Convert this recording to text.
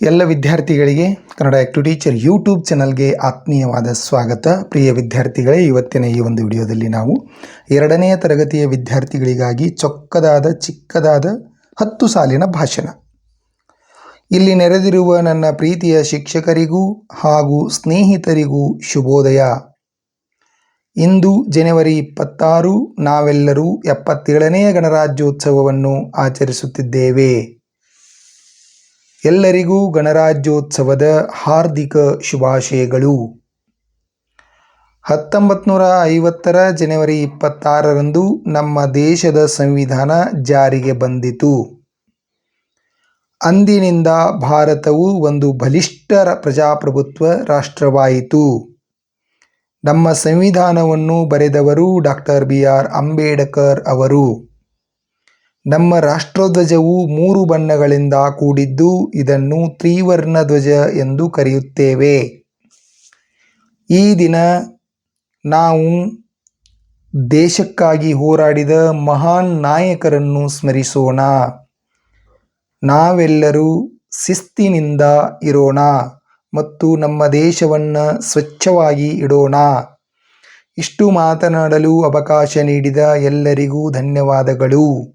ಎಲ್ಲ ವಿದ್ಯಾರ್ಥಿಗಳಿಗೆ Kannada act teacher YouTube ಚಾನಲ್ಗೆ ಆತ್ಮೀಯವಾದ ಸ್ವಾಗತ. ಪ್ರಿಯ ವಿದ್ಯಾರ್ಥಿಗಳೇ, ಇವತ್ತಿನ ಈ ಒಂದು ವಿಡಿಯೋದಲ್ಲಿ ನಾವು ಎರಡನೆಯ ತರಗತಿಯ ವಿದ್ಯಾರ್ಥಿಗಳಿಗಾಗಿ ಚೊಕ್ಕದಾದ, ಚಿಕ್ಕದಾದ ಹತ್ತು ಸಾಲಿನ ಭಾಷಣ. ಇಲ್ಲಿ ನೆರೆದಿರುವ ನನ್ನ ಪ್ರೀತಿಯ ಶಿಕ್ಷಕರಿಗೂ ಹಾಗೂ ಸ್ನೇಹಿತರಿಗೂ ಶುಭೋದಯ. ಇಂದು ಜನವರಿ ಇಪ್ಪತ್ತಾರು, ನಾವೆಲ್ಲರೂ ಎಪ್ಪತ್ತೇಳನೆಯ ಗಣರಾಜ್ಯೋತ್ಸವವನ್ನು ಆಚರಿಸುತ್ತಿದ್ದೇವೆ. ಎಲ್ಲರಿಗೂ ಗಣರಾಜ್ಯೋತ್ಸವದ ಹಾರ್ದಿಕ ಶುಭಾಶಯಗಳು. ಹತ್ತೊಂಬತ್ತು ನೂರ ಐವತ್ತರ ಜನವರಿ ಇಪ್ಪತ್ತಾರರಂದು ನಮ್ಮ ದೇಶದ ಸಂವಿಧಾನ ಜಾರಿಗೆ ಬಂದಿತು. ಅಂದಿನಿಂದ ಭಾರತವು ಒಂದು ಬಲಿಷ್ಠ ಪ್ರಜಾಪ್ರಭುತ್ವ ರಾಷ್ಟ್ರವಾಯಿತು. ನಮ್ಮ ಸಂವಿಧಾನವನ್ನು ಬರೆದವರು ಡಾಕ್ಟರ್ ಬಿ ಆರ್ ಅಂಬೇಡ್ಕರ್ ಅವರು. ನಮ್ಮ ರಾಷ್ಟ್ರಧ್ವಜವು ಮೂರು ಬಣ್ಣಗಳಿಂದ ಕೂಡಿದ್ದು ಇದನ್ನು ತ್ರಿವರ್ಣ ಧ್ವಜ ಎಂದು ಕರೆಯುತ್ತೇವೆ. ಈ ದಿನ ನಾವು ದೇಶಕ್ಕಾಗಿ ಹೋರಾಡಿದ ಮಹಾನ್ ನಾಯಕರನ್ನು ಸ್ಮರಿಸೋಣ. ನಾವೆಲ್ಲರೂ ಶಿಸ್ತಿನಿಂದ ಇರೋಣ ಮತ್ತು ನಮ್ಮ ದೇಶವನ್ನು ಸ್ವಚ್ಛವಾಗಿ ಇಡೋಣ. ಇಷ್ಟು ಮಾತನಾಡಲು ಅವಕಾಶ ನೀಡಿದ ಎಲ್ಲರಿಗೂ ಧನ್ಯವಾದಗಳು.